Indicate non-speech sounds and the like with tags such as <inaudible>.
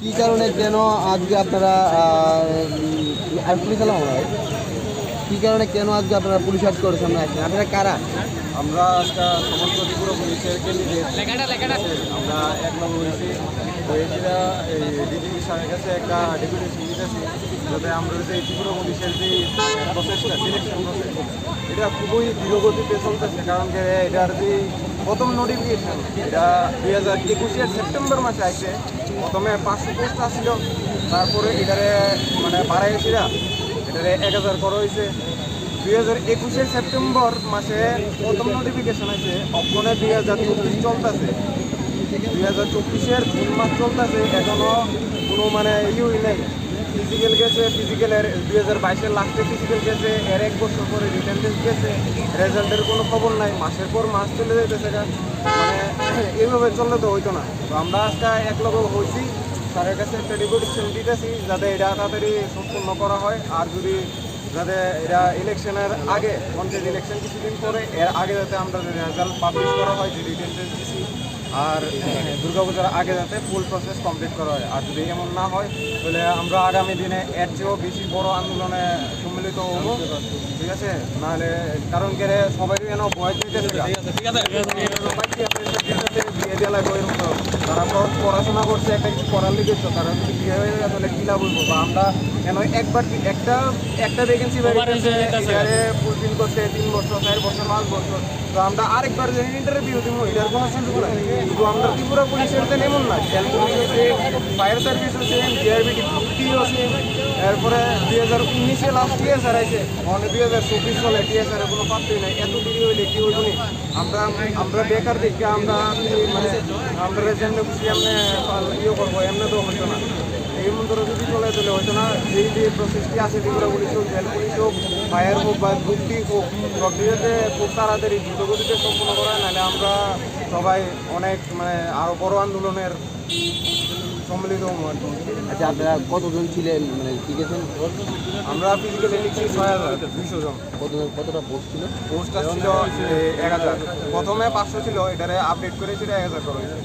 কি কারণে কেন আজকে আপনারা আর পুলিশ আলাম আমরা কি কারণে কেন আজকে আপনারা পুলিশ হাট করে সামনে আসছেন? আপনারা কারা? আমরা আজকে সমস্ত ত্রিপুরা পুলিশের ক্যান্ডিডেট আমরা এক নম্বর হয়েছি হয়েছিলা এই ডিজিপি স্যারের কাছে একটা ডেপুটেশন দিতেছি যাতে আমরা এই ত্রিপুরা পুলিশের যে প্রসেসটা সিলেকশন প্রসেস এটা খুবই ধীরগতিতে চলতেছে কারণ কি এটার যে প্রথম নোটিফিকেশন এটা দুই হাজার একুশের সেপ্টেম্বর মাসে আসছে প্রথমে পাঁচশো পোস্ট আসছিল তারপরে এটারে মানে বাড়াইছিলা এটারে এক হাজার করা হয়েছে। দুই হাজার একুশের সেপ্টেম্বর মাসে প্রথম নোটিফিকেশন আছে অক্ষণে দুই হাজার চব্বিশ চলতেছে। দুই হাজার চব্বিশের তিন মাস চলতেছে, এখনও কোনো মানে ইউই নেই। ফিজিক্যাল গেছে ফিজিক্যালের দুই হাজার বাইশের লাস্টে ফিজিক্যাল গেছে, এর এক বছর পরে রিটার্ন টেস্ট গেছে। রেজাল্টের কোনো খবর নাই, মাসের পর মাস চলে যাইতেছে গা। মানে <clears throat> এইভাবে চললে তো হইতো না। তো আমরা আজকে এক লগে হয়েছি স্যারের কাছে একটা ডেপুটেশন দিতেছি যাতে এটা তাড়াতাড়ি সম্পূর্ণ করা হয়। আর যদি যাতে এটা ইলেকশনের আগে পঞ্চায়েত ইলেকশন কিছুদিন পরে এর আগে যাতে আমরা রেজাল্ট পাবলিশ করা হয় যে রিটেন টেস্ট আর দুর্গাপূজার আগে যাতে ফুল প্রসেস কমপ্লিট করা হয়। আর যদি এমন না হয় তাহলে আমরা আগামী দিনে এর চেয়েও বেশি বড় আন্দোলনে সম্মিলিত হব। ঠিক আছে? নাহলে কারণ কে সবাই যেন ভয় দিতে তো। তারা পড়াশোনা করছে একটা কিছু লিখেছে তারা যদি বিয়ে হয়ে যায় তাহলে কী লাভ হইব? বা আমরা কেন একবার একটা একটা ভ্যাকেন্সি ফুলফিল করতে তিন বছর চার বছর পাঁচ বছর। তো আমরা আরেকবার ইন্টারভিউ দিব এটার কোনো সুযোগ নাই কিন্তু আমরা ত্রিপুরা পুলিশের এমন না। ফায়ার সার্ভিস আছে জিআরবিটি আছে এরপরে দুই হাজার উনিশে লাস্ট টিএসআর আছে মানে দুই হাজার চব্বিশ সালে টিএসআর কোনো পাত্রই নাই। এত দেরি হইলে কি হইব আমরা আমরা বেকার দেখে আমরা মানে আমরা যেমনি এমনি ইয়ে করব, এমনি তো হইতো না। এই মন্ত্র যদি চলে তাহলে হইতো না, এই যে প্রসেসটি আছে ত্রিপুরা পুলিশ হোক, জেল পুলিশ হোক, ফায়ার হোক বা গ্রুপটি হোক প্রক্রিয়াতে খুব তাড়াতাড়ি দ্রুতগতিতে সম্পন্ন করা নাহলে আমরা সবাই অনেক মানে আরও বড় আন্দোলনের সম্মিলিত আচ্ছা আপনারা কতজন ছিলেন? মানে শিখেছেন আমরা ফিজিক্যালি লিখছি ছয় হাজার। দুইশো জন। কত কতটা পোস্ট ছিল? পোস্টটা ছিল এক হাজার। প্রথমে পাঁচশো ছিল এটারে আপডেট করে সেটা এক হাজার করা হয়েছে।